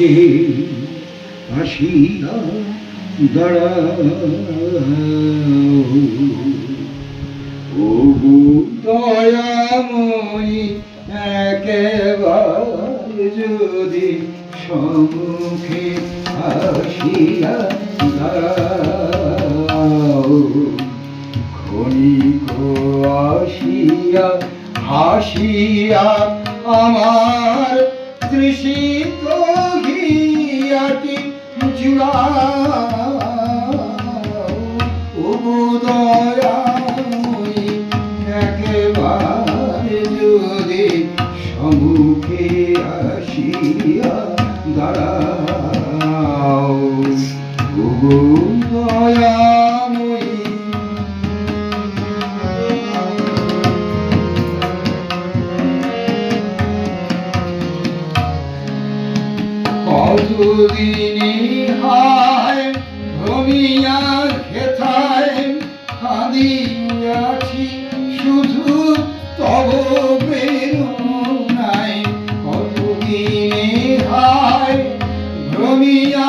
সম্মুখে আসিয়া দাঁড়াও। ও দয়াময়ী, একেবারে যদি সম্মুখে আসিয়া দাঁড়াও। ক্ষণিক আসিয়া, হাসিয়া আমার তৃষিত সম্মুখে আসিয়া দাঁড়াও। ও দয়াময়ী কতদিনে ভ্রমিয়া হেথায় কাঁদিয়াছি শুধু তব নাই কতদিনে হায় ভ্রমিয়া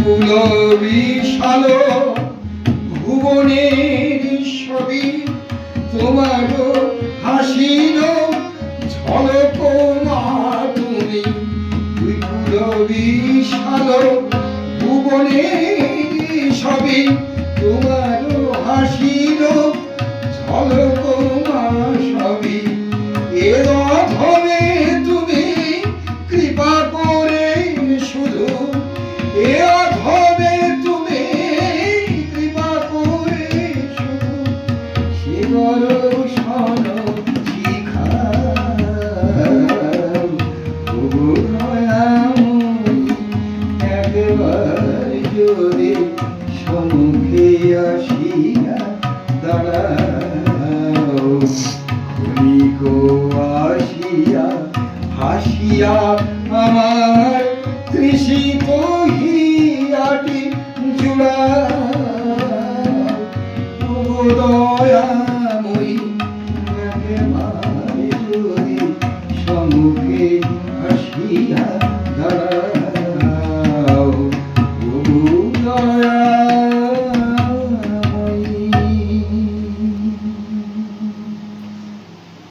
বিপুল বিশাল ভুবনের ছবি তোমার হাসির ঝলক মা তুমি। বিপুল বিশাল ভুবনের ছবি। যদি সম্মুখে আসিয়া দাঁড়াও ক্ষণিক আসিয়া হাসিয়া তৃষিত হিয়াটি জুড়া দয়া